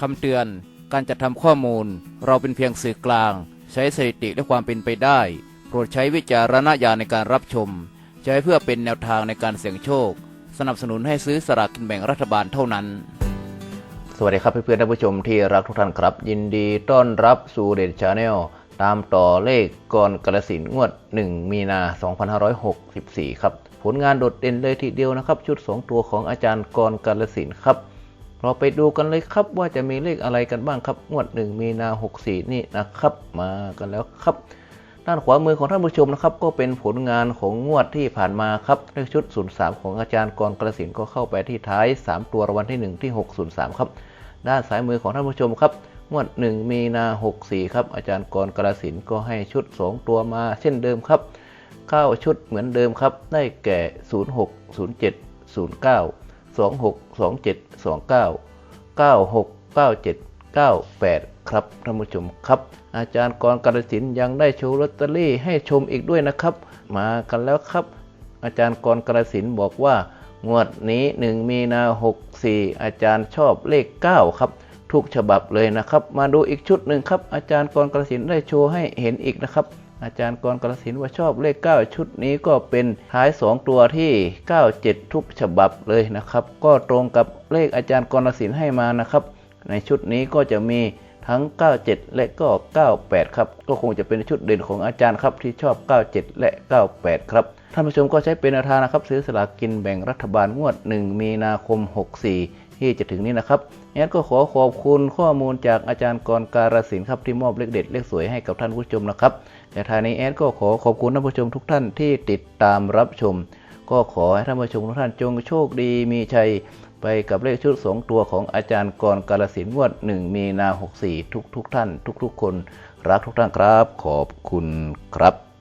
คำเตือน การจัดทำข้อมูล เราเป็นเพียงสื่อกลาง ใช้สถิติและความเป็นไปได้ โปรดใช้วิจารณญาณในการรับชม ใช้เพื่อเป็นแนวทางในการเสี่ยงโชค สนับสนุนให้ซื้อสลากกินแบ่งรัฐบาลเท่านั้น สวัสดีครับเพื่อนๆท่านผู้ชมที่รักทุกท่านครับ ยินดีต้อนรับสู่เด c ชาแนลตามต่อเลขกรกระสินงวด 1 มีนา 2564 ครับ ผลงานโดดเด่นเลยทีเดียวนะครับ ชุด 2 ตัวของอาจารย์กรกระสินครับ เราไปดูกันเลยครับว่าจะมีเลขอะไรกันบ้างครับงวด1มีนา64นี่นะครับมากันแล้วครับด้านขวามือของท่านผู้ชมนะครับ ก็เป็นผลงานของงวดที่ผ่านมาครับเลขชุด 03 ของอาจารย์กรกระสินก็เข้าไปที่ท้าย 3 ตัวรางวัลที่ 1 ที่ 603 ครับ ด้านซ้ายมือของท่านผู้ชมครับงวด 1 มีนา 64 ครับอาจารย์กรกระสินก็ให้ชุด 2 ตัวมา เช่นเดิมครับ9ชุดเหมือนเดิมครับ ได้แก่ 06 07 09 26 27 29 96 97 98 ครับท่านผู้ชมครับ อาจารย์กรกระสินยังได้โชว์ลอตเตอรี่ให้ชมอีกด้วยนะครับ มากันแล้วครับ อาจารย์กรกระสินบอกว่างวดนี้1มีนา64 อาจารย์ชอบเลข 9 ครับ ทุกฉบับเลยนะครับ มาดูอีกชุดหนึ่งครับ อาจารย์กรกระสินได้โชว์ให้เห็นอีกนะครับอาจารย์กรกระสินว่าชอบเลข 9 ชุดนี้ก็เป็นท้าย 2 ตัวที่ 97 ทุกฉบับเลยนะครับ ก็ตรงกับเลขอาจารย์กรกสินให้มานะครับ ในชุดนี้ก็จะมีทั้ง 97 และก็ 98 ครับ ก็คงจะเป็นชุดเด่นของอาจารย์ครับที่ชอบ 97 และ 98 ครับ ท่านผู้ชมก็ใช้เป็นแนวทางนะครับ ซื้อสลากกินแบ่งรัฐบาลงวด 1 มีนาคม 64 ที่จะถึงนี้นะครับแอดก็ขอขอบคุณข้อมูลจากอาจารย์กรการสินครับที่มอบเลขเด็ดเลขสวยให้กับท่านผู้ชมนะครับแต่ทางนี้แอดก็ขอขอบคุณท่านผู้ชมทุกท่านที่ติดตามรับชม ก็ขอให้ท่านผู้ชมทุกท่านจงโชคดีมีชัยไปกับเลขชุด 2 ตัวของอาจารย์กรกาลสินธุ์งวด 1 มีนา 64 ทุกทุกท่าน ทุก ๆ คน รักทุกท่านครับ ขอบคุณครับ